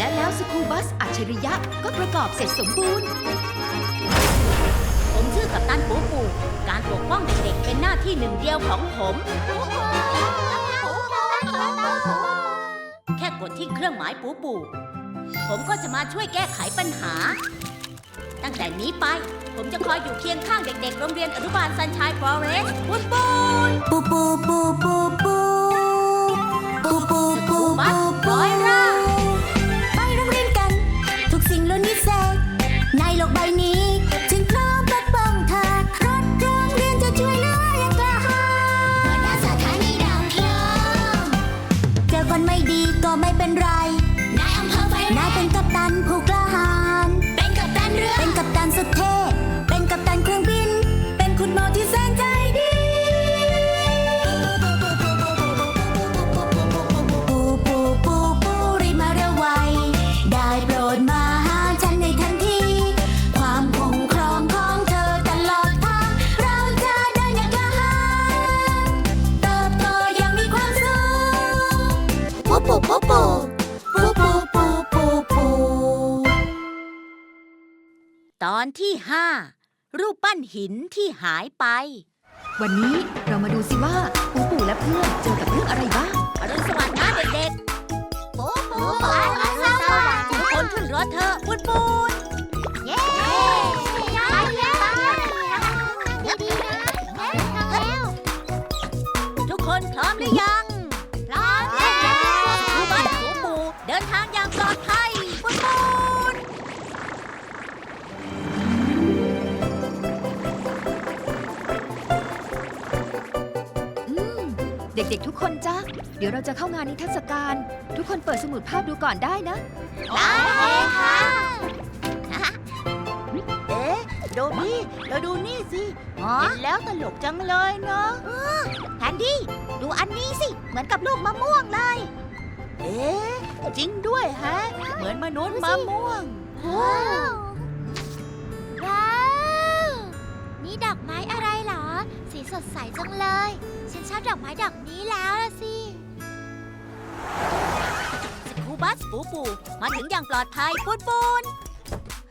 และแล้วสกูบัสอัจฉริยะก็ประกอบเสร็จสมบูรณ์ ผมชื่อกัปตันปูปูการปกป้องเด็กๆเป็นหน้าที่หนึ่งเดียวของผม แค่กดที่เครื่องหมายปูปู ผมก็จะมาช่วยแก้ไขปัญหา ตั้งแต่นี้ไป ผมจะคอยอยู่เคียงข้างเด็กๆ โรงเรียนอนุบาลซันชัยฟอเรสต์ปุนปูนปูปูปูปูปูปูปูปูบัสร้อยร่าไป เจอคนไม่ดีก็ไม่เป็นไร นายอำเภอไฟนายเป็นกัปตันผู้กล้าหาญเป็นกัปตันเรือ เป็นกัปตันสุดเท่ อนที่5รูปปั้นหินที่หายไป วันนี้เรามาดูสิว่าปูปูและเพื่อนเจอกับเรื่องอะไรบ้าง ด็กๆทุกคนจ้าเดี๋ยวเราจะเข้างานนิทรรศการ ทุกคนเปิดสมุดภาพดูก่อนได้นะ ได้เลยค่ะ เอ๊ะ โดบี้เราดูนี่สิเห็นแล้วตลกจังเลยเนาะแพนดี้ ดูอันนี้สิ เหมือนกับลูกมะม่วงเลย เอ๊ะ จริงด้วยฮะ เหมือนมนุษย์มะม่วงว้าวว้ สีสดใสจังเลย ฉันชอบดอกไม้ดอกนี้แล้วล่ะสิ สกูบัสปูปูมาถึงอย่างปลอดภัยปุนปูน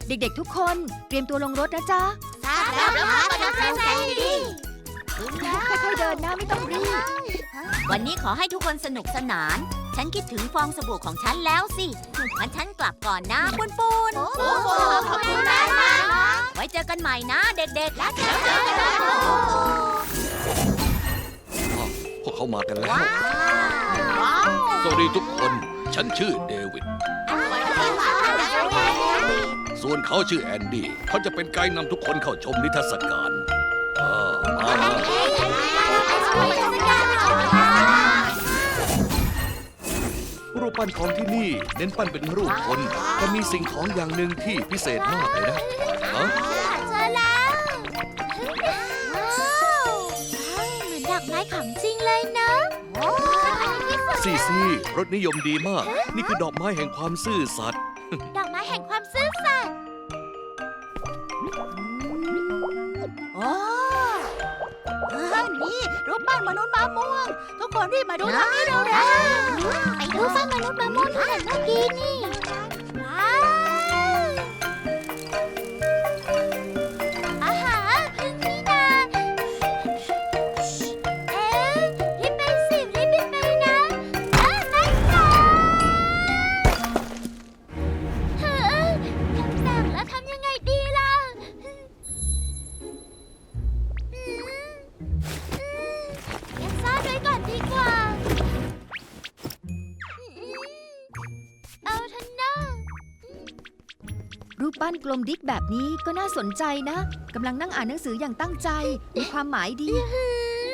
เด็กๆทุกคนเตรียมตัวลงรถนะจ๊ะทราบแล้วครับมนุษย์แสนดีค่อยๆเดินนะไม่ต้องรีบวันนี้ขอให้ทุกคนสนุกสนาน ฉันคิดถึงฟองสบู่ของฉันแล้วสิงั้นฉันกลับก่อนนะปุนปูนโอ้โหขอบคุณมากนะไว้เจอกันใหม่นะเด็กๆแล้วเจอกันนะพวก เขามากันแล้วว้าวสวัสดีทุกคน ฉันชื่อเดวิด ส่วนเขาชื่อแอนดี้ เขาจะเป็นไกด์นำทุกคนเข้าชมนิทรรศการเออมามารูปปั้นของที่นี่เน้นปั้นเป็นรูปคน แต่มีสิ่งของอย่างหนึ่งที่พิเศษมากเลยนะฮะ ซีซีรสนิยมดีมาก นี่คือดอกไม้แห่งความซื่อสัตย์ดอกไม้แห่งความซื่อสัตย์โอ้เออนี่รูปปั้นมนุษย์มะม่วง ทุกคนรีบมาดูทางนี้เร็วไปดูฟันมนุษย์มะม่วงที่เห็นเมื่อกี้นี่ กลมดิกแบบนี้ก็น่าสนใจนะกำลังนั่งอ่านหนังสืออย่างตั้งใจ มีความหมายดี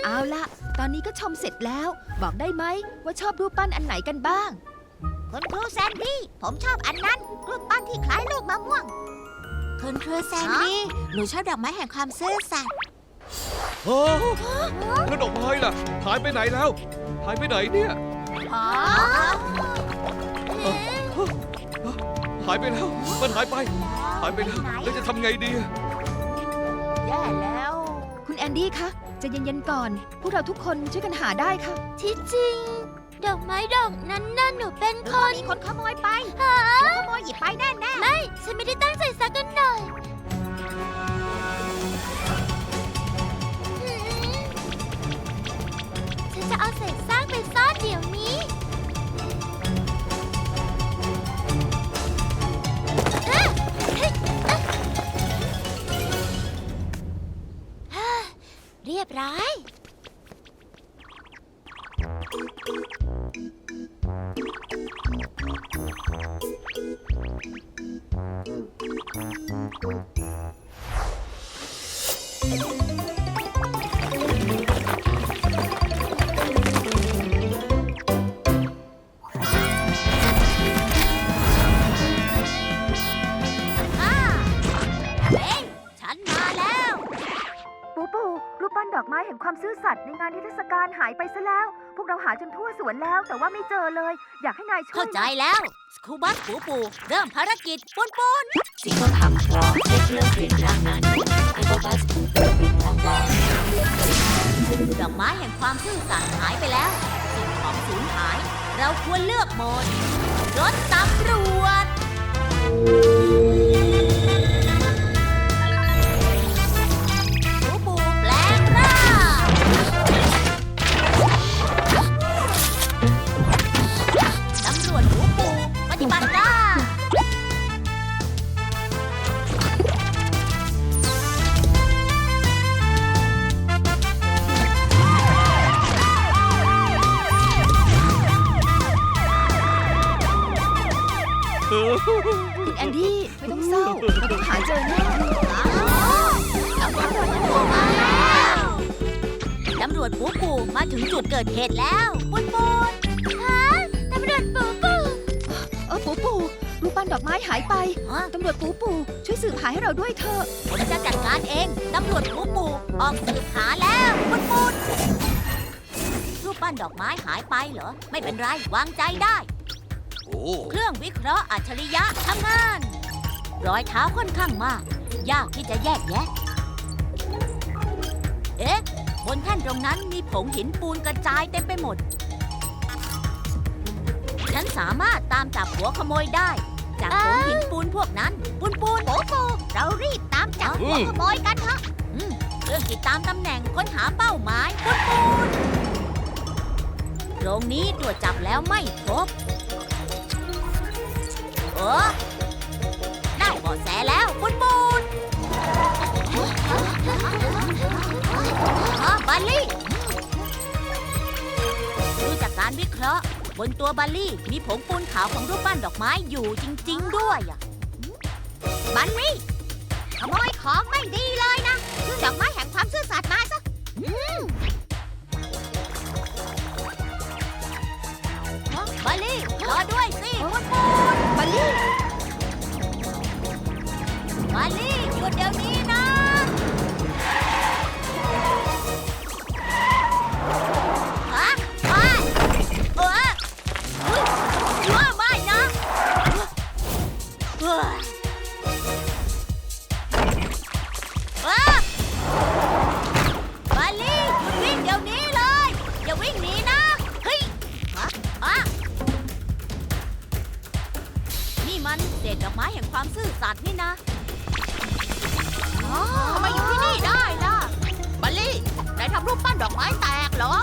เอาละตอนนี้ก็ชมเสร็จแล้ว บอกได้ไหมว่าชอบรูปปั้นอันไหนกันบ้าง คุณครูแซนดี้ผมชอบอันนั้น รูปปั้นที่คล้ายลูกมะม่วง คุณครูแซนดี้หนูชอบดอกไม้แห่งความซื่อสัตย์ฮะแล้วดอกไม้ล่ะ หายไปไหนแล้ว หายไปไหนเนี่ย อ๋อหายไปแล้ว มันหายไปหายไปแล้วแล้วจะทำไงดี แย่แล้ว คุณแอนดี้คะจะเย็นๆก่อน พวกเราทุกคนช่วยกันหาได้ค่ะที่จริง ดอกไม้ดอกนั้นน่ะหนูเป็นคคนนมีคนขโมยไปหาขโมยหยิบไปแน่แน่ไม่ ฉันไม่ได้ตั้งใจสักกันหน่อยฉันจะเอาเศษซากไปซ่อนเดี๋ยว I. ซะแล้ว พวกเราหาจนทั่วสวนแล้ว แต่ว่าไม่เจอเลย อยากให้นายช่วเข้ายใจแล้วสคูบัสปูปู เริ่มภารกิจปุนปุนสิ่งที่ทำรอเด็กเลิกเรียนร่างนั้นไอ้บอบัสเลิกเรียนร่างกายดอกไม้แห่งความซื่อสัตย์หายไปแล้ว สิ่งของสูญหาย เราควรเลือกโหมดรถตำรวจปู คุณแอนดี้ไม่ต้องเศร้าเราต้องหาเจอแน่ตำรวจปูปูมาถึงจุดเกิดเหตุแล้วปุนปุนตำรวจปูปูเออปูปูรูปปั้นดอกไม้หายไปฮะตำรวจปูปูช่วยสืบหาให้เราด้วยเถอะผมจะจัดการเองตำรวจปูปูออกสืบหาแล้วปุนปุนรูปปั้นดอกไม้หายไปเหรอ ไม่เป็นไรวางใจได้โอ้ เครื่องวิเคราะห์อัจฉริยะทำงาน รอยเท้าค่อนข้างมาก ยากที่จะแยกแยะ เอ๊ะ บนแท่นตรงนั้นมีผงหินปูนกระจายเต็มไปหมด ฉันสามารถตามจับหัวขโมยได้ จากผงหินปูนพวกนั้น ปูนปูนปูปูเรารีบตามจับหัวขโมยกันเถอะอืมเครื่องติดตามตำแหน่งค้นหาเป้าหมายปูนปูนตรงนี้ตรวจจับแล้วไม่พบ เออได้เบาะแสแล้วปุนปุนบัลลี่ดูจากการวิเคราะห์ บนตัวบัลลี่มีผงปูนขาวของรูปปั้นดอกไม้อยู่จริง ๆ ด้วยอะบันนี่ขโมยของไม่ดีเลยนะซื้อดอกไม้แห่งความซื่อสัตย์มาซะบัลลี่รอด้วยสิ นบัลลี่บัลลี่หยุดเดี๋ยวนี้นะ ไม้แตกเหรอ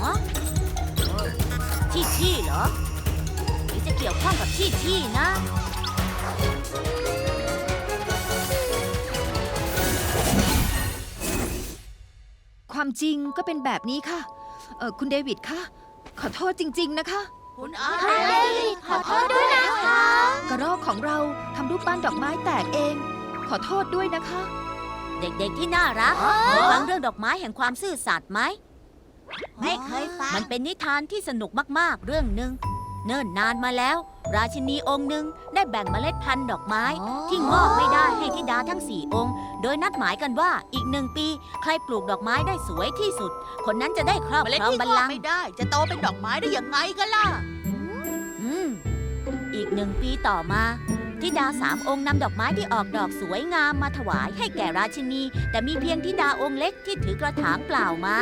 ฮะที่ที่เหรอหรือจะเกี่ยวข้องกับที่ที่นะความจริงก็เป็นแบบนี้ค่ะ เออคุณเดวิดคะ ขอโทษจริง ๆ นะคะ คุณอาขอโทษด้วยนะคะ กระรอกของเราทำรูปปั้นดอกไม้แตกเอง ขอโทษด้วยนะคะ เด็กๆที่น่ารักเคยฟังเรื่องดอกไม้แห่งความซื่อสัตย์ไหม ไม่เคยฟัง มันเป็นนิทานที่สนุกมากๆ เรื่องหนึ่งเนิ่นนานมาแล้ว ราชินีองค์หนึ่งได้แบ่งเมล็ดพันธุ์ดอกไม้ ที่งอกไม่ได้ให้ธิดาทั้งสี่องค์ โดยนัดหมายกันว่าอีกหนึ่งปี ใครปลูกดอกไม้ได้สวยที่สุด คนนั้นจะได้ครอบเมล็ดครองที่บัลงอลักงก์ไม่ได้ จะโตเป็นดอกไม้ได้ยังไงกันล่ะอืมอีกหนึ่งปีต่อมา ธิดาสามองค์นำดอกไม้ที่ออกดอกสวยงามมาถวายให้แก่ราชินี แต่มีเพียงธิดาองค์เล็กที่ถือกระถางเปล่ามา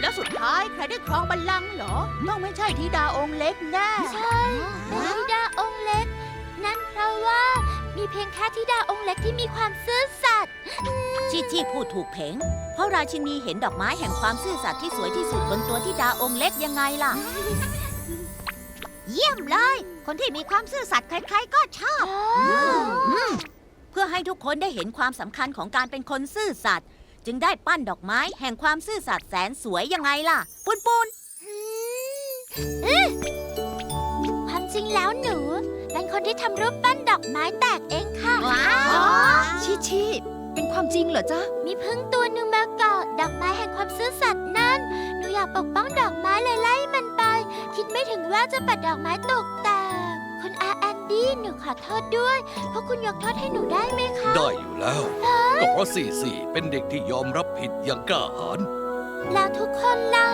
แล้วสุดท้ายใครได้ครองบัลลังก์เหรอ ต้องไม่ใช่ธิดาองค์เล็กแน่ ใช่ธิดาองค์เล็ก นั่นเพราะว่ามีเพียงแค่ธิดาองค์เล็กที่มีความซื่อสัตย์ชีชีพูดถูกเพงเพราะราชินีเห็นดอกไม้แห่งความซื่อสัตย์ที่สวยที่สุดบนตัวธิดาองค์เล็กยังไงล่ะ เยี่ยมเลย คนที่มีความซื่อสัตย์ใครๆก็ชอบเพื่อให้ทุกคนได้เห็นความสำคัญของการเป็นคนซื่อสัตย์จึงได้ปั้นดอกไม้แห่งความซื่อสัตย์แสนสวยยังไงล่ะ ปุนปุนความจริงแล้วหนู เป็นคนที่ทำรูปปั้นดอกไม้แตกเองค่ะ ชิชิเป็นความจริงเหรอจ๊ะ มีพึ่งตัวหนึ่งมาเกาะดอกไม้แห่งความซื่อสัตย์นั่น หนูอยากปกป้องดอกไม้เลยไล่มันไป คิดไม่ถึงว่าจะปัดดอกไม้ตกแตกคนอาแอนดี้หนูขอโทษด้วย เพราะคุณยกโทษให้หนูได้ไหมคะ ได้อยู่แล้วก็เพราะสี่สี่เป็นเด็กที่ยอมรับผิดอย่างกล้าหาญแล้วทุกคนล่ะ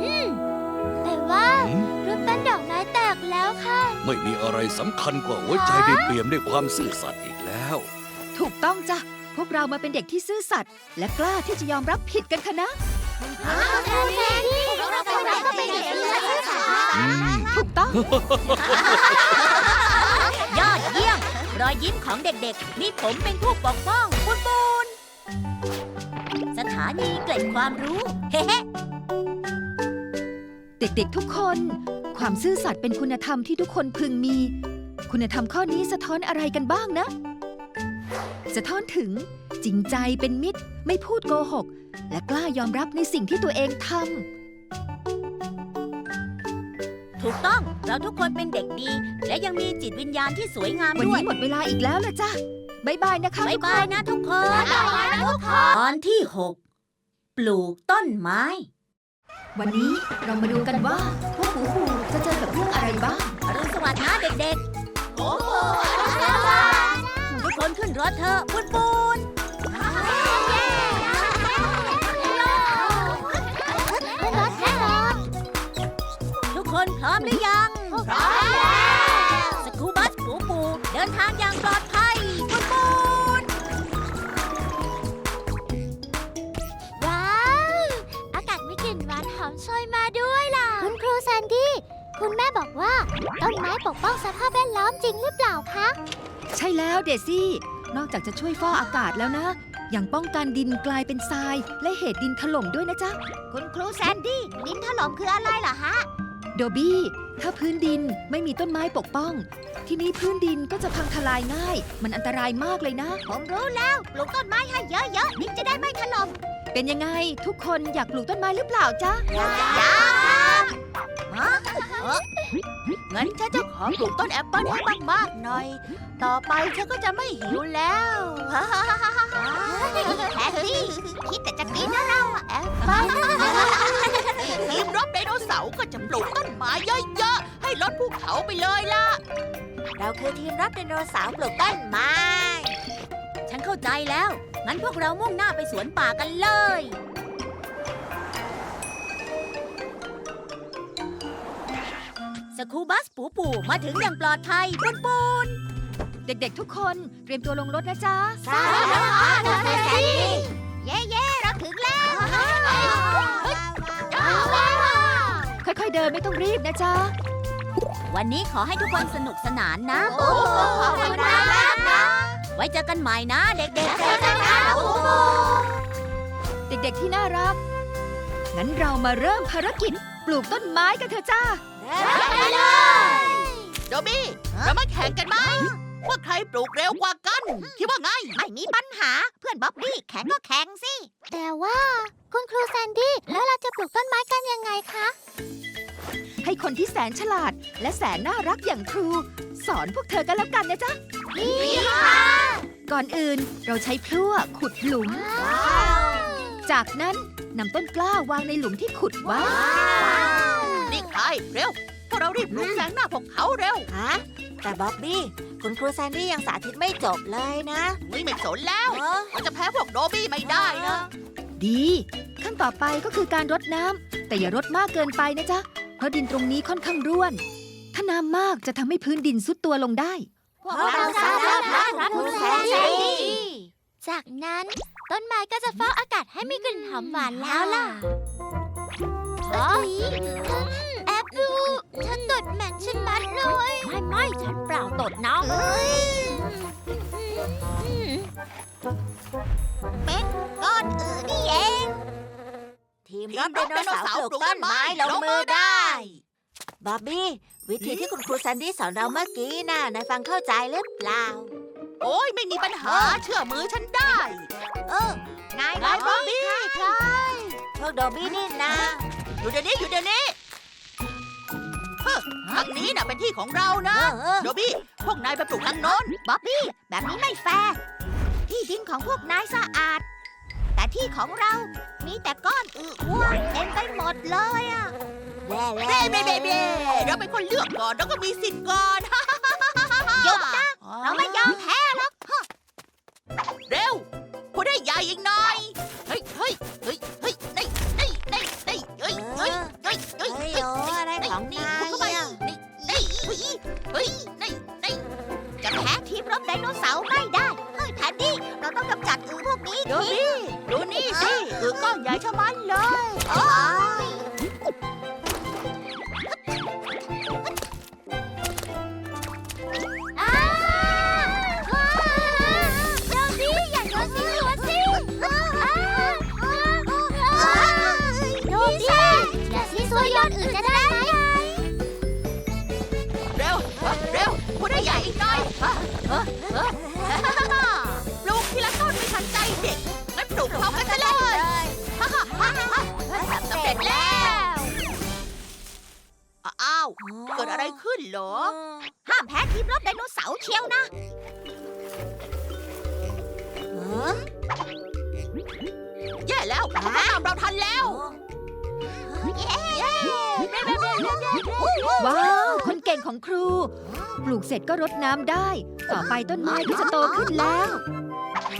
อืมแต่ว่าหืมรูปปั้นดอกไม้แตกแล้วค่ะ ไม่มีอะไรสำคัญกว่าหัวใจที่เปี่ยมด้วยความซื่อสัตย์อีกแล้ว ถูกต้องจ้ะพวกเรามาเป็นเด็กที่ซื่อสัตย์และกล้าที่จะยอมรับผิดกันคะนะแทนที่พวกเรา ก็เป็นเด็กที่ซื่อสัตย์อืมถูกต้อง ยอดเยี่ยม รอยยิ้มของเด็กๆมีผมเป็นผู้ปกป้องปุนปุนสถานีเกล็ดความรู้เฮ้เฮ้เด็กๆทุกคน ความซื่อสัตย์เป็นคุณธรรมที่ทุกคนพึงมี คุณธรรมข้อนี้สะท้อนอะไรกันบ้างนะ สะท้อนถึงจริงใจเป็นมิตร ไม่พูดโกหก และกล้ายอมรับในสิ่งที่ตัวเองท ถูกต้องเราทุกคนเป็นเด็กดี และยังมีจิตวิญญาณที่สวยงามำวันด้วย นี้หมดเวลาอีกแล้วละจ้ะบายบายนะคะบายทุกคบายนนะทุกคนบ๊ายบายนะทุกคน ตอนที่ 6 ปลูกต้นไม้ วันนี้เรามาดูกันว่าพวกหูหูจะเจอกับเรื่องอะไรบ้างอรุณสวัสดิ์นะเด็กๆ โอ้โหทุกคนขึ้นรถเถอะปุนปุน คนพร้อมหรือยัง พร้อมแล้วสกูบัสปูปูเดินทางอย่างปลอดภัยปุนปุนว้าว อากาศมีกลิ่นหวานหอมโชยมาด้วยล่ะ คุณครูแซนดี้ คุณแม่บอกว่า ต้นไม้ปกป้องสภาพแวดล้อมจริงหรือเปล่าคะ ใช่แล้วเดซี่ นอกจากจะช่วยฟอกอากาศแล้วนะ ยังป้องกันดินกลายเป็นทราย และเหตุดินถล่มด้วยนะจ๊ะ คุณครูแซนดี้ ดินถล่มคืออะไรเหรอฮะ โดบี้ ถ้าพื้นดินไม่มีต้นไม้ปกป้อง ทีนี้พื้นดินก็จะพังทลายง่าย มันอันตรายมากเลยนะ ผมรู้แล้วปลูกต้นไม้ให้เยอะๆดินจะได้ไม่ถล่มเป็นยังไงทุกคนอยากปลูกต้นไม้หรือเปล่าจ๊ะงั้นฉันจะขอปลูกต้นแอปเปิ้ลให้มากๆหน่อย ต่อไปฉันก็จะไม่หิวแล้ว แทนที่คิดแต่จะกินนะเราอะแอปเปิ้ลทีมรบไดโนเสาร์ก็จะปลูกต้นไม้เยอะๆ ให้ลดภูเขาไปเลยล่ะ เราคือทีมรับไดโนเสาร์ปลูกต้นไม้ ฉันเข้าใจแล้ว งั้นพวกเรามุ่งหน้าไปสวนป่ากันเลย สกูบัสปูปูมาถึงอย่างปลอดภัยปุนปุน เด็กๆทุกคนเตรียมตัวลงรถนะจ๊ะ สาธุครูแซนดี้เย้เย้เราถึงแล้วค่อยๆเดินไม่ต้องรีบนะจ๊ะ วันนี้ขอให้ทุกคนสนุกสนานนะ โอ้ขอบคุณมากนะ ไว้เจอกันใหม่นะ เด็กเจอกันนะครูเด็กๆที่น่ารัก งั้นเรามาเริ่มภารกิจปลูกต้นไม้กันเถอะจ้า ได้เลย โดบี้ เรามาแข่งกันไหม ว่าใครปลูกเร็วกว่ากัน คิดว่าไง ไม่มีปัญหาเพื่อนบ๊อบบี้แข่งก็แข่งสิ แต่ว่า คุณครูแซนดี้แล้วเราจะปลูกต้นไม้กันยังไงคะ ให้คนที่แสนฉลาด และแสนน่ารักอย่างครู สอนพวกเธอกันแล้วกันนะจ๊ะดีค่ะ ก่อนอื่นเราใช้พลั่วขุดหลุม จากนั้นนำต้นกล้าวางในหลุมที่ขุดไว้ นี่ใครเร็วพ วกเรารีบปลูกแซงหน้าพวกเขาเร็ว ฮะแต่บ๊อบบี้ คุณครูแซนดี้ยังสาธิตไม่จบเลยนะไม่ไม่สนแล้วเราจะแพ้พวกโดบี้ไม่ได้นะ ดี ขั้นต่อไปก็คือการรดน้ำแต่อย่ารดมากเกินไปนะจ๊ะ เพราะดินตรงนี้ค่อนข้างร่วน ถ้าน้ำมากจะทำให้พื้นดินซุดตัวลงได้ พวกเราสามารถรับคุณแซนดี้จากนั้นต้นไม้ก็จะฟอกอากาศให้มีกลิ่นหอมหวานแล้วล่ะแอป ดูเธอตดแหม่งฉันบัดเลย ไม่ไม่ฉันเปล่าตดน้องเป็นก้อนอื่นนี่เอง ทีมทีรับมไดรบโนไดโนเสาเสาร์ร์ปปลูลูกกต้ต้นนไม้ไม้ลลงงมืมืออได้ได้บ๊อบบี้ วิธีที่คุณครูแซนดี้สอนเราเมื่อกี้น่ะนายฟังเข้าใจหรือเปล่า โอ้ยไม่มีปัญหาเชื่อมือฉันได้ เออนายนายบ๊อบบี้ใช่พวกโดบี้นี่นะ อยู่เดี๋ยวนี้อยู่เดี๋ยวนี้ เฮ้อทางนี้น่ะเป็นที่ของเรานะเออเออโดบี้ พวกนายไปปลูกทางโน้น บ๊อบบี้ แบบนี้ไม่แฟร์ ที่ดินของพวกนายสะอาด แต่ที่ของเรา มีแต่ก้อนอึอ้วนเต็มไปหมดเลยอะแร่แร่เบ้เบ้เบ้เบ้เราเป็นคนเลือกก่อนเราก็มีสิทธิ์ก่อนหยุดนะ เราไม่ยอมแพ้หรอก เร็วพูดให้ใหญ่อีกหน่อย เฮ้ยเฮ้ยเฮ้ยเฮ้ยนี่นี่นี่นี่เฮ้ยเฮ้ยเฮ้ยเฮ้ยเฮ้ยเฮ้ยโอ้อะไรของนายเนี่ยนี่นี่เฮ้ยเฮ้ยนี่นี่จะแพ้ทีมรบไดโนเสาร์ไม่ได้ เฮ้ยแพนดี้เราต้องกำจัดอือพวกนี้ดูนี่ดูนี่สิอือก้อนใหญ่ชะมัดเลยโอ้ยอ้ เกิดอะไรขึ้นเหรอ ห้ามแพ้ทีมรบไดโนเสาร์เชียวนะแย่แล้วเขาตามเราทันแล้ว ว้าว คนเก่งของครู ปลูกเสร็จก็รดน้ำได้ ต่อไปต้นไม้ก็จะโตขึ้นแล้ว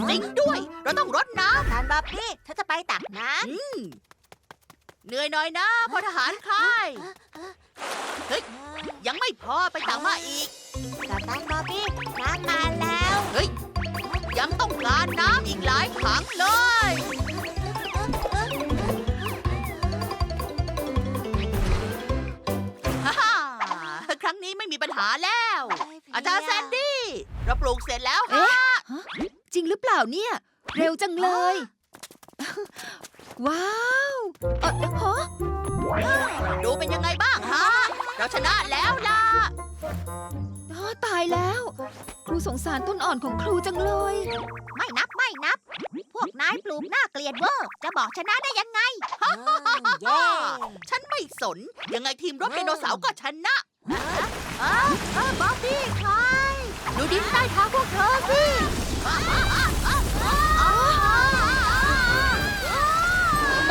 จริงด้วย เราต้องรดน้ทานบอบบี้ถ้าจะไปตักน้ำอืม เหนื่อยหน่อยนะพอทหารคลายเฮ้ยำยังไม่พอไปตักมาอีกกับตันบอบบี้น้ำมาแล้ว เฮ้ยยังต้องการน้ำอีกหลายถังเลย ฮ่าฮ่าครั้งนี้ไม่มีปัญหาแล้ว อาจารย์แซนดี้เราปลูกเสร็จแล้วฮะเอ๊ะจริงหรือเปล่าเนี่ย เร็วจังเลย ว้าวเออฮะดูเป็นยังไงบ้างฮะ เราชนะแล้วล่ะอ๋อตายแล้ว ครูสงสารต้นอ่อนของครูจังเลย ไม่นับไม่นับ พวกนายปลูกหน้าเกลียดเวอร์จะบอกชนะได้ยังไง เย้ฉันไม่สน ยังไงทีมรบไดโนเสาร์ก็ชนะบ๊อบบี้ใครดูดินใต้เท้าพวกเธอสิ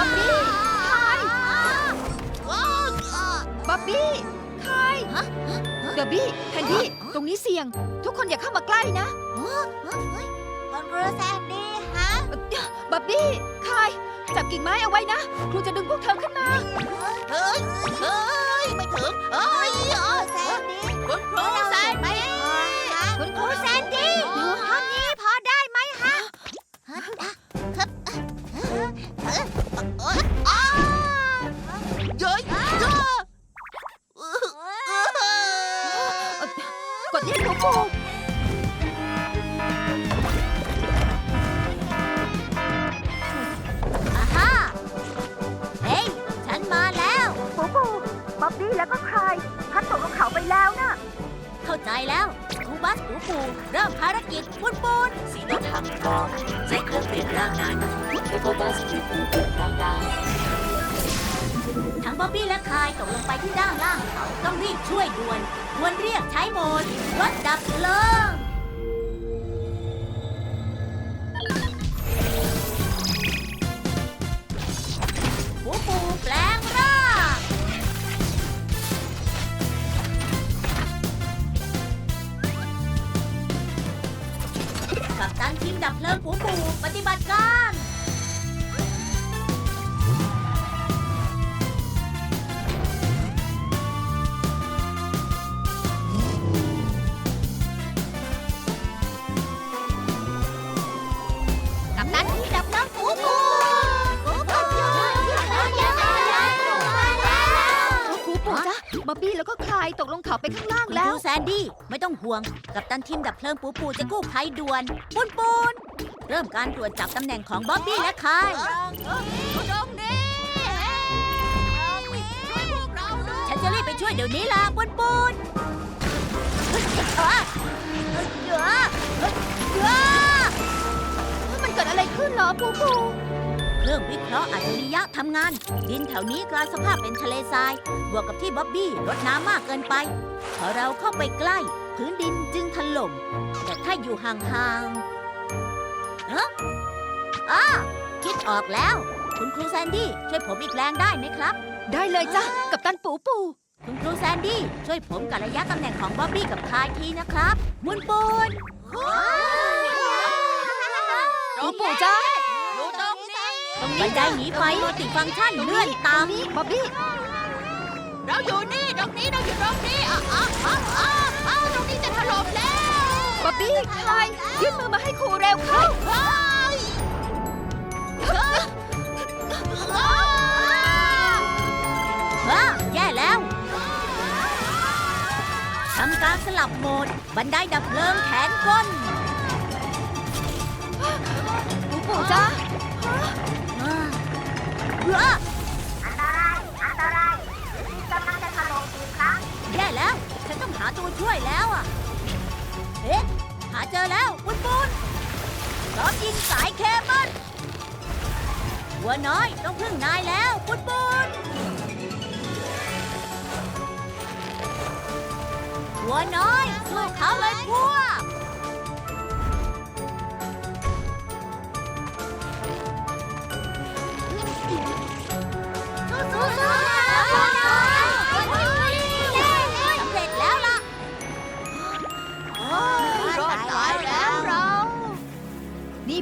อบบี้คายบ๊อบบี้คายเดบบี้แพนดี้ตรงนี้เสี่ยง ทุกคนอย่าเข้ามาใกล้นะคนรู้แซนดี้ฮะบ๊อบบี้คายจับกิ่งไม้เอาไว้นะ ครูจะดึงพวกเธอขึ้นมา เฮ้ย เฮ้ย ไม่ถึงเอ้ยเอ้ยแซน วนควรเรียกใช้โหมดรถดับเพลิงปูปูแปลงร่างกับตันทีมดับเพลิงปูปูปฏิบัติการ ตกลงเขาไปข้างล่างคุณแล้คว รูแซนดี้ไม่ต้องห่วง กับตันทีมดับเพลิงปูปูจะกู้ภัยด่วนปูนปูนเริ่มการตรวจจับตำแหน่งของบ๊อบบี้และคายตรงนี้ช่วยพวกเราด้วยฉันจะรีบไปช่วยเดี๋ยวนี้ล่ะปูนปูนเฮ้ยเอ้ยเดี๋ยวเฮ้ยเดี๋ยวมันเกิดอะไรขึ้นเหรอปูปู เครื่องวิเคราะห์อัจฉริยะทำงาน ดินแถวนี้กลายสภาพเป็นทะเลทราย บวกกับที่บ๊อบบี้รดน้ำมากเกินไป พอเราเข้าไปใกล้ พื้นดินจึงถล่ม แต่ถ้าอยู่ห่างๆเอะอ่าคิดออกแล้ว คุณครูแซนดี้ช่วยผมอีกแรงได้ไหมครับ ได้เลยจ้ะกับตันปูปู คุณครูแซนดี้ช่วยผมกับระยะตำแหน่งของบ๊อบบี้กับคายทีนะครับมุนปูน ปูปูจ้าอยู่ตรงนี้ บันไดหนีไฟมัลติฟังก์ชันเลื่อนตามนี่บ๊อบบี้เราอยู่นี่ตรงนี้เราอยู่ตรงนี้อะอะอะอะอะตรงนี้จะถล่มแล้วบ๊อบบี้คลายยื่นมือมาให้ครูเร็วเข้าเฮ้ยเฮ้ยเฮ้ยว้าแย่แล้วทำการสลับโหมด บันไดดับเพลิงแขนก้นปูปูจ้า ว้าว้าแย่แล้ว ฉันต้องหาตัวช่วยแล้วอะ เอ๊ะ หาเจอแล้วปุนปุนล้อมยิงสายเคเบิลหัวน้อยต้องพึ่งนายแล้วปุนปุนหัวน้อยสู้เขาเลยพวก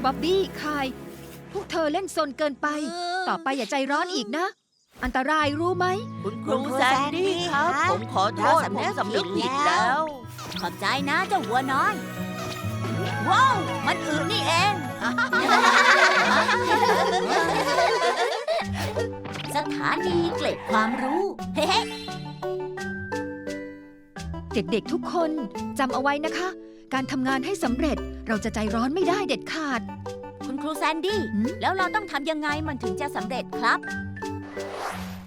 บ๊อบบี้คลาย พวกเธอเล่นซนเกินไปต่อไปอย่าใจร้อนอีกนะ อันตรายรู้ไหม คุณครูแซนดี้ครับ ผมขอโทษผมสำนึกผิดแล้ว ขอบใจนะเจ้าหัวน้อย ว้าว มันอืดนี่เอง สถานีเกล็ดความรู้ เฮ้ เด็กๆทุกคนจำเอาไว้นะคะ การทำงานให้สำเร็จ เราจะใจร้อนไม่ได้เด็ดขาด คุณครูแซนดี้ หืม แล้วเราต้องทำยังไงมันถึงจะสำเร็จครับ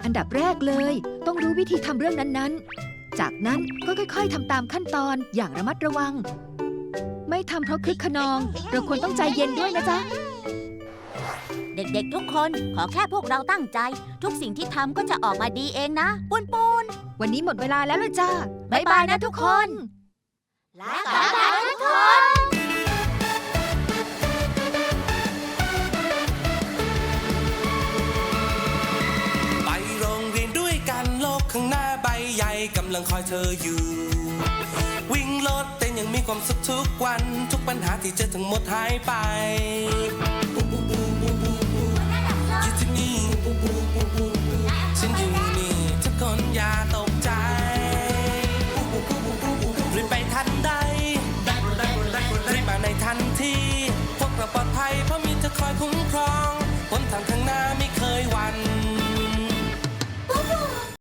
อันดับแรกเลย ต้องรู้วิธีทำเรื่องนั้นๆ จากนั้นก็ค่อยๆทำตามขั้นตอนอย่างระมัดระวัง ไม่ทำเพราะคึกขนอง เราควรต้องใจเย็นด้วยนะจ๊ะ เด็กๆทุกคนขอแค่พวกเราตั้งใจ ทุกสิ่งที่ทำก็จะออกมาดีเองนะ ปุนปุนวันนี้หมดเวลาแล้วละจ้า บ๊ายบายนะทุกคนลาก่อนนะทุกคนำลังคอยเธออยู่ วิ่งรถเต้นยังมีความสุขทุกวัน ทุกปัญหาที่เจอทั้งหมดหายไปอยู่ที่นี่ฉันอยู่นี่ทุกคนอย่าตกใจรีบไปทันใดรีบมาในทันทีพวกเราปลอดภัยเพราะมีเธอคอยคุ้มครองคนต่างทางหน้าไม่เคยหวาด